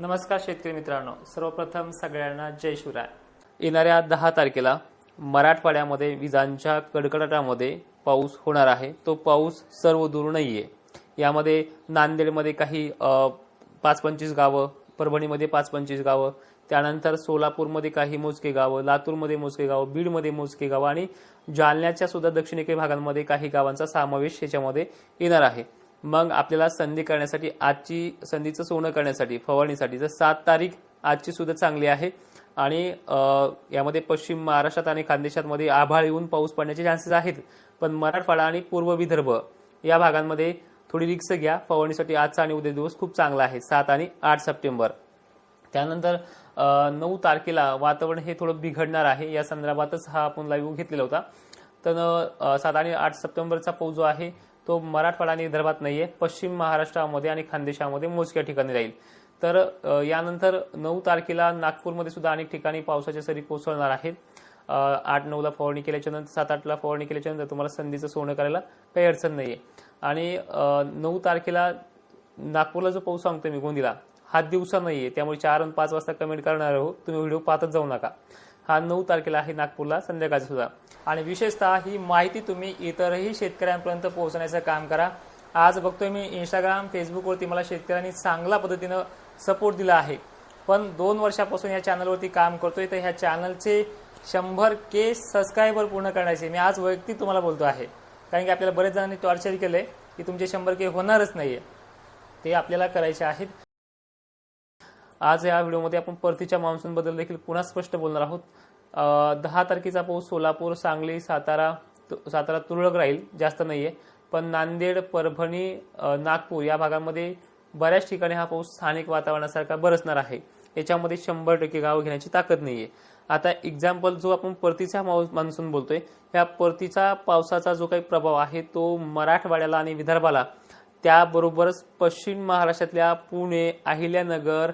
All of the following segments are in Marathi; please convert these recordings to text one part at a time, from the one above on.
नमस्कार शेतकरी मित्रांनो सर्वप्रथम सगळ्यांना जय शिवराय. येणाऱ्या दहा तारखेला मराठवाड्यामध्ये विजांच्या कडकडाटामध्ये पाऊस होणार आहे. तो पाऊस सर्व दूर नाही आहे यामध्ये नांदेडमध्ये काही पाच पंचवीस गावं परभणीमध्ये पाच पंचवीस गावं त्यानंतर सोलापूरमध्ये काही मोजके गावं लातूरमध्ये मोजके गावं बीडमध्ये मोजके गावं आणि जालन्याच्या सुद्धा दक्षिणेकडील भागांमध्ये काही गावांचा समावेश याच्यामध्ये येणार आहे. मग आपल्याला संधी करण्यासाठी आजची संधीचं सोनं करण्यासाठी फवारणीसाठी जर सात तारीख आजची सुद्धा चांगली आहे. आणि यामध्ये पश्चिम महाराष्ट्रात आणि खानदेशातमध्ये आभाळ येऊन पाऊस पडण्याचे चान्सेस आहेत. पण मराठवाडा आणि पूर्व विदर्भ या भागांमध्ये थोडी रिक्स घ्या. फवारणीसाठी आजचा आणि उद्या दिवस खूप चांगला आहे. सात आणि आठ सप्टेंबर. त्यानंतर नऊ तारखेला वातावरण हे थोडं बिघडणार आहे. या संदर्भातच हा आपण लाईव्ह घेतलेला होता. तर सात आणि आठ सप्टेंबरचा पाऊस जो आहे तो मराठवाडा आणि विदर्भात नाहीये पश्चिम महाराष्ट्रामध्ये आणि खानदेशामध्ये मोजक्या ठिकाणी राहील. तर यानंतर नऊ तारखेला नागपूरमध्ये सुद्धा अनेक ठिकाणी पावसाच्या सरी कोसळणार आहेत. आठ नऊला फवारणी केल्याच्यानंतर सात आठला फवारणी केल्याच्यानंतर तुम्हाला संधीचं सोनं करायला काही अडचण नाहीये. आणि नऊ तारखेला नागपूरला जो पाऊस सांगतोय मी गोंदीला हा दिवसा नाहीये. त्यामुळे चार आणि पाच वाजता कमेंट करणार आहोत. तुम्ही व्हिडिओ पाहतच जाऊ नका. हा नऊ तारखेला आहे नागपूरला संध्याकाळचा सुद्धा. आणि विशेषतः ही माहिती तुम्ही इतरही शेतकऱ्यांपर्यंत पोहोचण्याचं काम करा. आज बघतोय मी इंस्टाग्राम फेसबुकवरती मला शेतकऱ्यांनी चांगल्या पद्धतीनं सपोर्ट दिला आहे. पण दोन वर्षापासून या चॅनलवरती काम करतोय तर ह्या चॅनलचे शंभर के सबस्क्रायबर पूर्ण करण्याचे मी आज वैयक्तिक तुम्हाला बोलतो आहे. कारण की आपल्याला बरेच जणांनी टॉर्चर केलंय की तुमचे शंभर के होणारच नाहीये. ते आपल्याला करायचे आहेत. आज या व्हिडिओमध्ये आपण परतीच्या मान्सूनबद्दल देखील पुन्हा स्पष्ट बोलणार आहोत. दहा तारखेचा पाऊस सोलापूर सांगली सातारा तु- सातारा तुरळक राहील जास्त नाहीये. पण नांदेड परभणी नागपूर या भागांमध्ये बऱ्याच ठिकाणी हा पाऊस स्थानिक वातावरणासारखा बरसणार आहे. याच्यामध्ये शंभर टक्के गाव घेण्याची ताकद नाहीये. आता एक्झाम्पल जो आपण परतीचा माऊ- मान्सून बोलतोय या परतीचा पावसाचा जो काही प्रभाव आहे तो मराठवाड्याला आणि विदर्भाला त्याबरोबरच पश्चिम महाराष्ट्रातल्या पुणे अहिल्यानगर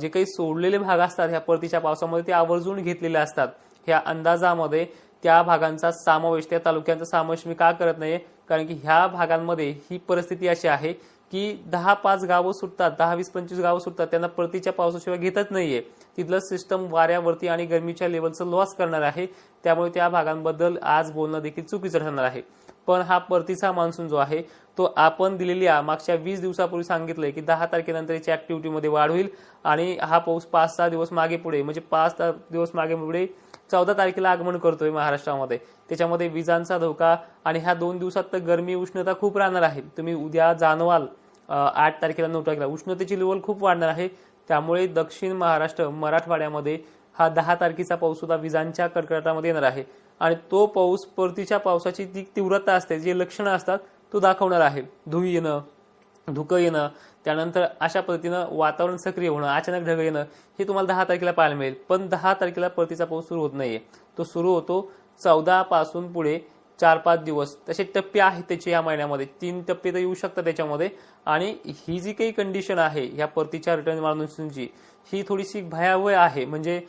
जे काही सोडलेले भाग असतात ह्या परतीच्या पावसामध्ये ते आवर्जून घेतलेले असतात. ह्या अंदाजामध्ये त्या भागांचा समावेश त्या तालुक्यांचा समावेश मी का करत नाही कारण की ह्या भागांमध्ये ही परिस्थिती अशी आहे की दहा पाच गावं सुटतात दहा वीस पंचवीस गावं सुटतात त्यांना परतीच्या पावसाशिवाय घेतच नाहीये. तिथलं सिस्टम वाऱ्यावरती आणि गरमीच्या लेवलचं लॉस करणार आहे. त्यामुळे त्या भागांबद्दल आज बोलणं देखील चुकीचं ठरणार आहे. पण हा परतीचा मान्सून जो आहे तो आपण दिलेल्या मागच्या वीस दिवसापूर्वी सांगितलंय की दहा तारखेनंतर याची ऍक्टिव्हिटीमध्ये वाढ होईल आणि हा पाऊस पाच सहा दिवस मागे पुढे म्हणजे पाच दिवस मागे पुढे चौदा तारखेला आगमन करतोय महाराष्ट्रामध्ये. त्याच्यामध्ये विजांचा धोका आणि ह्या दोन दिवसात तर गरमी उष्णता खूप राहणार आहे. तुम्ही उद्या जाणवाल आठ तारखेला नऊ तारखेला उष्णतेची लेवल खूप वाढणार आहे. त्यामुळे दक्षिण महाराष्ट्र मराठवाड्यामध्ये हा दहा तारखेचा पाऊस सुद्धा विजांच्या कडकडाटामध्ये येणार आहे. आणि तो पाऊस परतीच्या पावसाची ती तीव्रता असते जे लक्षणं असतात तो दाखवणार आहे. धुई येणं धुकं येणं त्यानंतर अशा पद्धतीनं वातावरण सक्रिय होणं अचानक ढग येणं हे तुम्हाला दहा तारखेला पाहायला मिळेल. पण दहा तारखेला परतीचा पाऊस सुरू होत नाहीये. तो सुरू होतो चौदा पासून पुढे चार पाच दिवस. तसे टप्पे आहेत त्याचे या महिन्यामध्ये. तीन टप्पे तर येऊ शकतात त्याच्यामध्ये. आणि ही जी काही कंडिशन आहे या परतीच्या रिटर्न मान्सूनची ही थोडीशी भयावह आहे. म्हणजे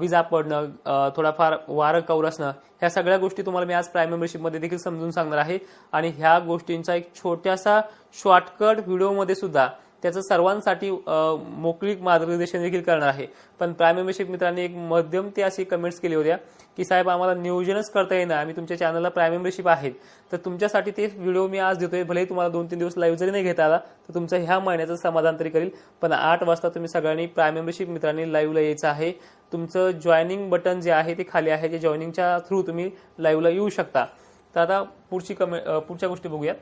विजा पडणं थोडाफार वारं कौरसणं ह्या सगळ्या गोष्टी तुम्हाला मी आज प्राईम मेंबरशिपमध्ये देखील समजून सांगणार आहे. आणि ह्या गोष्टींचा एक छोट्यासा शॉर्टकट व्हिडिओमध्ये सुद्धा त्याचं सर्वांसाठी मोकळी मोकळीक मार्गदर्शन देखील करणार आहे. पण प्राईम मेंबरशिप मित्रांनी एक मध्यम ते अशी कमेंट्स केली होत्या. की साहेब आम्हाला नियोजनच करता येईना. आम्ही तुमच्या चॅनलला प्राईम मेंबरशिप आहेत. तर तुमच्यासाठी ते व्हिडिओ मी आज देतोय. भले तुम्हाला दोन तीन दिवस लाईव्ह जरी नाही घेता आला तर तुमचं ह्या महिन्याचं समाधान तरी करेल. पण आठ वाजता तुम्ही सगळ्यांनी प्राईम मेंबरशिप मित्रांनी लाईव्हला यायचं आहे. तुमचं जॉईनिंग बटन जे आहे ते खाली आहे. जे जॉईनिंगच्या थ्रू तुम्ही लाईव्हला येऊ शकता. तर आता पुढची कमे पुढच्या गोष्टी बघूयात.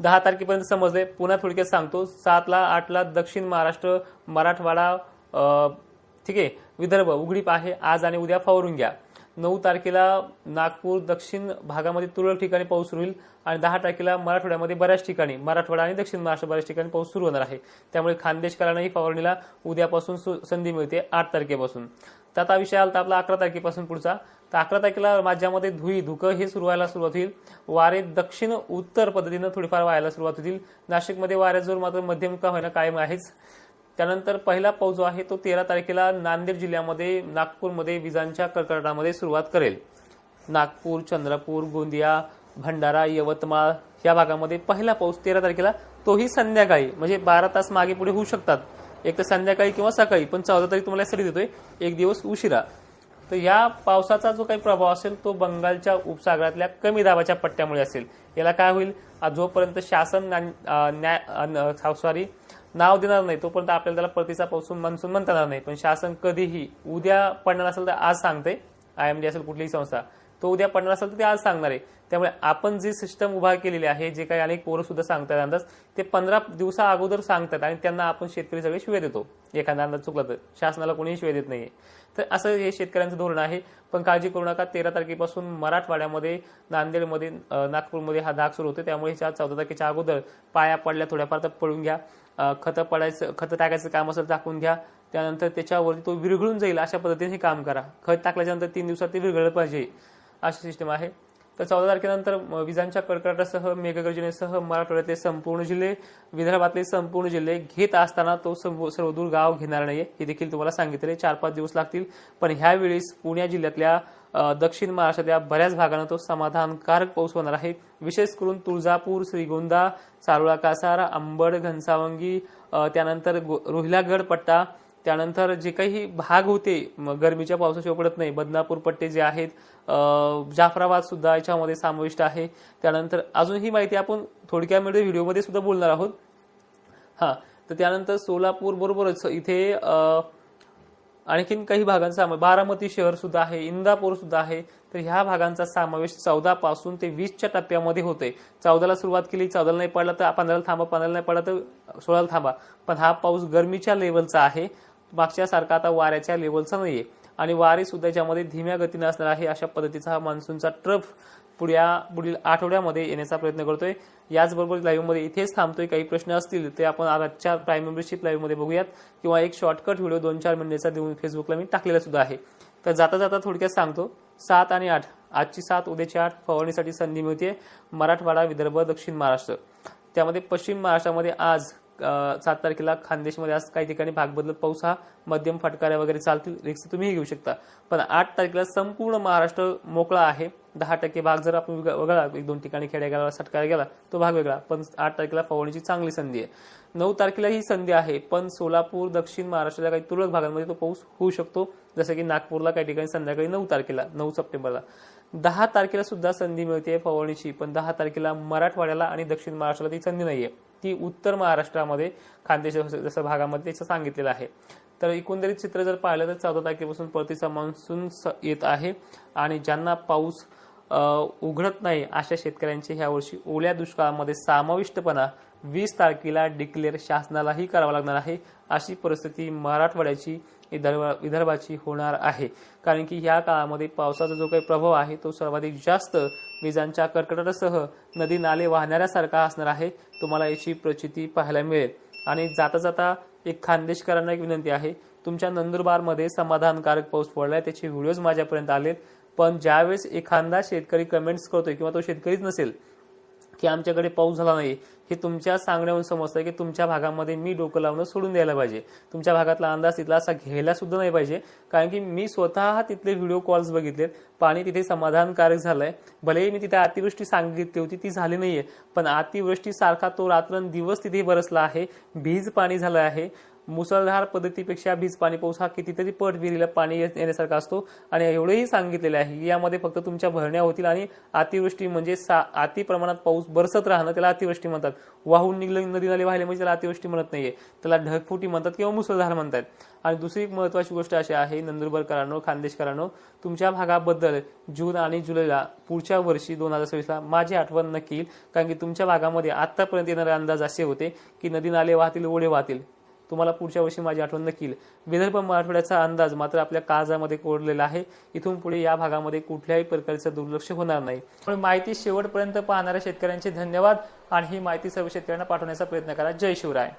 दहा तारखेपर्यंत समजले पुन्हा थोडक्यात सांगतो. सातला आठला दक्षिण महाराष्ट्र मराठवाडा ठीक आहे. विदर्भ उघडीप आहे. आज आणि उद्या फवारून घ्या. नऊ तारखेला नागपूर दक्षिण भागामध्ये तुरळक ठिकाणी पाऊस सुरू होईल आणि दहा तारखेला मराठवाड्यामध्ये बऱ्याच ठिकाणी मराठवाडा आणि दक्षिण महाराष्ट्र बऱ्याच ठिकाणी पाऊस सुरू होणार आहे. त्यामुळे खानदेशकरांनाही फवारणीला उद्यापासून सु- संधी मिळते आठ तारखेपासून. तर आता विषय आला तर आपला अकरा तारखेपासून पुढचा. तर अकरा तारखेला राज्यामध्ये धुई धुकं हे सुरू व्हायला सुरुवात होईल. वारे दक्षिण उत्तर पद्धतीनं थोडीफार व्हायला सुरुवात होतील. नाशिकमध्ये वाऱ्याजवळ मात्र मध्यम का होईना कायम आहेच. त्यानंतर पहिला पाऊस जो आहे तो तेरा तारखेला नांदेड जिल्ह्यामध्ये नागपूरमध्ये विजांच्या कडकडाटामध्ये सुरुवात करेल. नागपूर चंद्रपूर गोंदिया भंडारा यवतमाळ या भागामध्ये पहिला पाऊस तेरा तारखेला तोही संध्याकाळी म्हणजे बारा तास मागे पुढे होऊ शकतात. एक तर संध्याकाळी किंवा सकाळी पण चौदा तारीख तुम्हाला सरी देतोय एक दिवस उशिरा. तर या पावसाचा जो काही प्रभाव असेल तो बंगालच्या उपसागरातल्या कमी दाबाच्या पट्ट्यामुळे असेल. याला काय होईल? जोपर्यंत शासन सॉरी नाव देणार नाही तोपर्यंत आपल्याला त्याला परतीचा पाऊस मान्सून म्हणता येणार नाही. पण शासन कधीही उद्या पडणार असेल तर आज सांगते. आय एम डी असेल कुठलीही संस्था. तो उद्या पडणार असेल तर ते आज सांगणार आहे. त्यामुळे आपण जी सिस्टम उभा केलेली आहे जे काही अनेक पोरं सुद्धा सांगतात अंदाज ते पंधरा दिवसा अगोदर सांगतात आणि त्यांना आपण शेतकरी सगळे शिवे देतो. एखादा अंदाज चुकला तर. शासनाला कोणीही शिवाय देत नाहीये. तर असं हे शेतकऱ्यांचं धोरण आहे. पण काळजी करू नका तेरा तारखेपासून मराठवाड्यामध्ये नांदेडमध्ये नागपूरमध्ये हा धाक सुरू होतो त्यामुळे ह्याच्या चौदा तारखेच्या अगोदर पाया पडल्या थोड्याफार तर पळून घ्या. खतं पडायचं खतं टाकायचं काम असेल टाकून घ्या. त्यानंतर त्याच्यावरती तो विरघळून जाईल अशा पद्धतीने हे काम करा. खत टाकल्याच्यानंतर तीन दिवसात ते विरघळलं पाहिजे. अशी सिस्टम आहे. तर चौदा तारखेनंतर विजांच्या कडकडाटासह मेघगर्जनेसह मराठवाड्यातले संपूर्ण जिल्हे विदर्भातले संपूर्ण जिल्हे घेत असताना तो सर्व सर्वदूर गाव घेणार नाहीये. हे देखील तुम्हाला सांगितले चार पाच दिवस लागतील. पण ह्यावेळेस पुणे जिल्ह्यातल्या दक्षिण महाराष्ट्रातल्या बऱ्याच भागांना तो समाधानकारक पाऊस होणार आहे. विशेष करून तुळजापूर श्रीगोंदा सारोळा कासार अंबड घनसावंगी त्यानंतर गो- रोहिलागड पट्टा त्यानंतर जे काही भाग होते गरमीच्या पावसाशिवाय पडत नाही. बदनापूर पट्टे जे आहेत जाफराबाद सुद्धा याच्यामध्ये समाविष्ट आहे. त्यानंतर अजून ही माहिती आपण थोडक्यामध्ये व्हिडिओमध्ये सुद्धा बोलणार आहोत. हा तर त्यानंतर सोलापूर बरोबरच इथे आणखीन काही भागांचा बारामती शहर सुद्धा आहे इंदापूर सुद्धा आहे. तर ह्या भागांचा समावेश चौदा पासून ते वीसच्या टप्प्यामध्ये होते चौदाला सुरुवात केली चौदाला नाही पडला तर पंधराला थांबा पंधराला नाही पडला तर सोळाला थांबा. पण हा पाऊस गरमीच्या लेवलचा आहे. मागच्या सारखा आता वाऱ्याच्या लेवलचा नाहीये. आणि वारे सुद्धा याच्यामध्ये धीम्या गतीने असणार आहे अशा पद्धतीचा हा मान्सूनचा ट्रफ पुढ्या पुढील आठवड्यामध्ये येण्याचा प्रयत्न करतोय. याचबरोबर लाईव्हमध्ये इथेच थांबतोय. काही प्रश्न असतील ते आपण आजच्या प्राईम मेंबरशिप लाईव्हमध्ये बघूयात. किंवा एक शॉर्टकट व्हिडिओ दोन चार मिनिटाचा देऊन फेसबुकला मी टाकलेला सुद्धा आहे. तर जाता जाता थोडक्यात सांगतो. सात आणि आठ. आजची सात उद्याची आठ फवारणीसाठी संधी मिळते मराठवाडा विदर्भ दक्षिण महाराष्ट्र. त्यामध्ये पश्चिम महाराष्ट्रामध्ये आज सात तारखेला खानदेशमध्ये आज काही ठिकाणी भाग बदलत पाऊस हा मध्यम फटकाऱ्या वगैरे चालतील. रिक्स तुम्हीही घेऊ शकता. पण आठ तारखेला संपूर्ण महाराष्ट्र मोकळा आहे. दहा टक्के भाग जर आपण वगळा वगळला एक दोन ठिकाणी खेड्या गेला सटकायला गेला तो भाग वेगळा. पण आठ तारखेला फवारणीची चांगली संधी आहे. नऊ तारखेला ही संधी आहे पण सोलापूर दक्षिण महाराष्ट्राच्या काही तुरळक भागांमध्ये तो पाऊस होऊ शकतो. जसं की नागपूरला काही ठिकाणी संध्याकाळी नऊ तारखेला नऊ सप्टेंबरला. दहा तारखेला सुद्धा संधी मिळते फवारणीची पण दहा तारखेला मराठवाड्याला आणि दक्षिण महाराष्ट्राला ती संधी नाहीये. ती उत्तर महाराष्ट्रामध्ये खानदेश जसं भागामध्ये त्याचं सांगितलेलं आहे. तर एकंदरीत चित्र जर पाहिलं तर चौदा तारखेपासून परतीचा मान्सून स- येत आहे आणि ज्यांना पाऊस उघडत नाही अशा शेतकऱ्यांचे ह्या वर्षी ओल्या दुष्काळामध्ये समाविष्टपणा वीस तारखेला डिक्लेअर शासनालाही करावा लागणार आहे अशी परिस्थिती मराठवाड्याची विदर्भ विदर्भाची होणार आहे. कारण की ह्या काळामध्ये पावसाचा जो काही प्रभाव आहे तो सर्वाधिक जास्त विजांच्या कडकडाटासह नदी नाले वाहणाऱ्यासारखा असणार आहे. तुम्हाला याची प्रचिती पाहायला मिळेल. आणि जाता जाता एक खानदेशकरांना एक विनंती आहे. तुमच्या नंदुरबारमध्ये समाधानकारक पाऊस पडलाय त्याचे व्हिडिओज माझ्यापर्यंत आलेत. पण ज्यावेळेस एखादा शेतकरी कमेंट्स करतोय किंवा तो शेतकरीच नसेल की आमच्याकडे पाऊस झाला नाही हे तुमच्या सांगण्यावरून समजतं की तुमच्या भागामध्ये मी डोकं लावणं सोडून द्यायला पाहिजे. तुमच्या भागातला अंदाज तिथला असा घ्यायला सुद्धा नाही पाहिजे. कारण की मी स्वतः तिथले व्हिडिओ कॉल्स बघितलेत. पाणी तिथे समाधानकारक झालंय. भलेही मी तिथे अतिवृष्टी सांगितली होती ती झाली नाहीये. पण अतिवृष्टी सारखा तो रात्रंदिवस तिथे बरसला आहे. भीज पाणी झालं आहे. मुसळधार पद्धतीपेक्षा भीज पाणी पाऊस हा कितीतरी पट विहिरीला पाणी येण्यासारखा असतो. आणि एवढंही सांगितलेलं आहे. की यामध्ये फक्त तुमच्या भरण्या होतील आणि अतिवृष्टी म्हणजे सा- अति प्रमाणात पाऊस बरसत राहणं त्याला अतिवृष्टी म्हणतात. वाहून निघलं नदी नाले वाहिले म्हणजे त्याला अतिवृष्टी म्हणत नाहीये. त्याला ढगफुटी म्हणतात किंवा मुसळधार म्हणतात. आणि दुसरी एक महत्वाची गोष्ट अशी आहे नंदुरबारकरांनो खानदेशकरांनो तुमच्या भागाबद्दल जून आणि जुलैला पुढच्या वर्षी दोन हजार सव्वीसला माझी आठवण नक्की येईल. कारण की तुमच्या भागामध्ये आतापर्यंत येणारे अंदाज असे होते की नदी नाले वाहतील ओढे वाहतील. तुम्हाला पुढच्या वर्षी माझी आठवण नक्कील. विदर्भ मराठवाड्याचा अंदाज मात्र आपल्या काळजामध्ये कोरलेला आहे. इथून पुढे या भागामध्ये कुठल्याही प्रकारचं दुर्लक्ष होणार नाही. पण माहिती शेवटपर्यंत पाहणाऱ्या शेतकऱ्यांचे धन्यवाद आणि ही माहिती सर्व शेतकऱ्यांना पाठवण्याचा प्रयत्न करा. जय शिवराय.